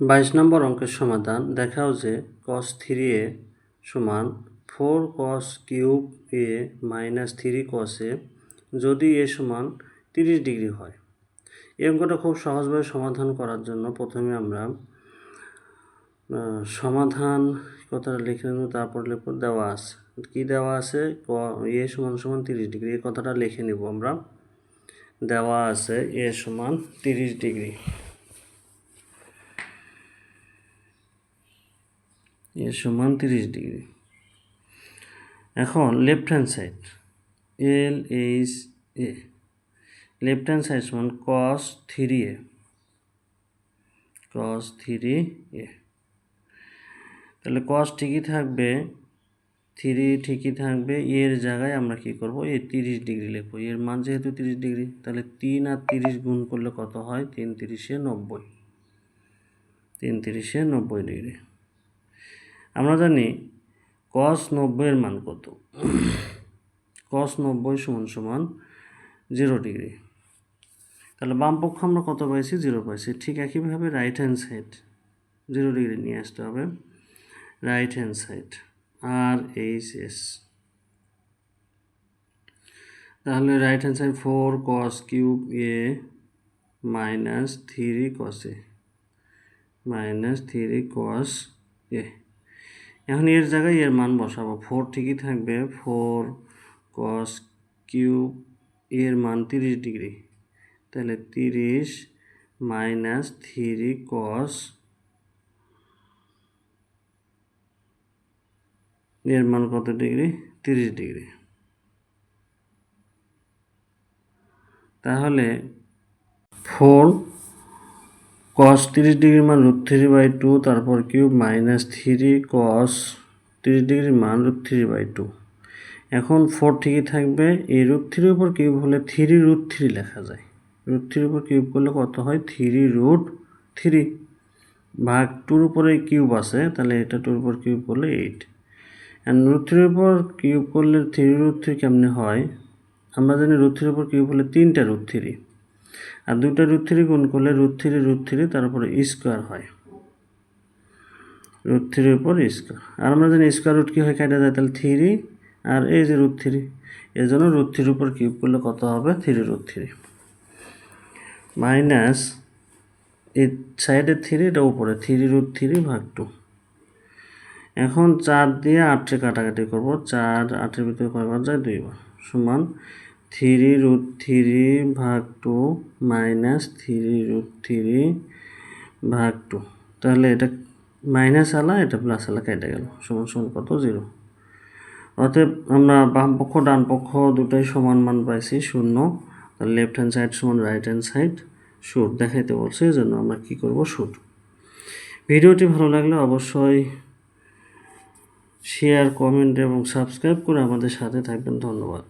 বাইশ নম্বর অঙ্কের সমাধান দেখাও যে কস থ্রি এ সমান four cos cube A minus three cos A যদি এ সমান তিরিশ ডিগ্রি হয়। এই অঙ্কটা খুব সহজভাবে সমাধান করার জন্য প্রথমে আমরা সমাধান কথাটা লিখে নেব, তারপর লিখব দেওয়া আছে। কী দেওয়া আছে? ক- এ সমান সমান তিরিশ ডিগ্রি, এই কথাটা লিখে নিব আমরা। দেওয়া আছে এ সমান তিরিশ ডিগ্রি। এ সমান তিরিশ ডিগ্রি। এখন left hand side L H A left hand side সমান কস থ্রি এ কস থ্রি এ তাহলে কস ঠিকই থাকবে থ্রি ঠিকই থাকবে, এর জায়গায় আমরা কি করব? এ তিরিশ ডিগ্রি লিখব। এর মান যেহেতু তিরিশ ডিগ্রি, তাহলে তিন আর তিরিশ গুণ করলে কত হয়? তিন তিরিশে নব্বই। তিন তিরিশে নব্বই ডিগ্রি। আমরা জানি কস নব্বইয়ের মান কত? কস নব্বই সমান সমান জিরো ডিগ্রি তাহলে বাম পক্ষ আমরা কত পাইছি? জিরো পাইছি। ঠিক একইভাবে right hand side zero degree নিয়ে আসতে হবে। Right hand side R H S তাহলে right hand side four cos cube A minus three cos A minus three cos A এখন এর জায়গায় এর মান বসাবো। ফোর ঠিকই থাকবে। ফোর কস কিউব এর মান তিরিশ ডিগ্রি। তাহলে তিরিশ মাইনাস থ্রি কস এর মান কত ডিগ্রি? তিরিশ ডিগ্রি। তাহলে ফোর কস তিরিশ ডিগ্রির মান রুট থ্রি বাই টু তারপর কিউব মাইনাস থ্রি কস তিরিশ ডিগ্রির মান রুট থ্রি বাই টু এখন ফোর ঠিকই থাকবে, এই রুট থ্রির উপর কিউব হলে থ্রি রুট থ্রি লেখা যায়। রুট থ্রির উপর কিউব করলে কত হয়? থ্রি রুট থ্রি ভাগ টুর উপরে কিউব আছে, তাহলে এটা টুর উপর কিউব করলে এইট অ্যান্ড রুট থ্রির উপর কিউব করলে থ্রি রুট থ্রি কেমনে হয়? আমরা জানি রুট থ্রির উপর কিউব হলে তিনটা রুট থ্রি আর দুটো রুট থ্রি গুণ করলে রুট থ্রি রুট থ্রি তারপরে স্কোয়ার হয়। রুট থ্রির উপর স্কোয়ার আর আমরা জানি স্কোয়ার রুট কী হয়, কেটে যায় তাহলে থ্রি আর এই যে রুট থ্রি এর জন্য রুট থ্রির উপর কিউব করলে কত হবে? থ্রি রুট থ্রি মাইনাস এই সাইডে থ্রি এটা উপরে থ্রি রুট থ্রি ভাগ টু এখন চার দিয়ে আটে কাটাকাটি করব। চার আটের ভিতরে কয়বার যায়? দুইবার সমান থ্রি রুট থ্রি ভাগ two minus three root three ভাগ টু। তাহলে এটা মাইনাস আলা, এটা প্লাস আলা কেটে গেল, সমান সমান কত? জিরো। অতএব আমরা বাম পক্ষ, ডান পক্ষ দুটাই সমান মান পাইছি, শূন্য। লেফট হ্যান্ড সাইড সমান রাইট হ্যান্ড সাইড শুট দেখাইতে বলছে, এই জন্য আমরা কী করব? শুট ভিডিওটি ভালো লাগলে অবশ্যই শেয়ার কমেন্ট এবং সাবস্ক্রাইব করে আমাদের সাথে থাকবেন। ধন্যবাদ।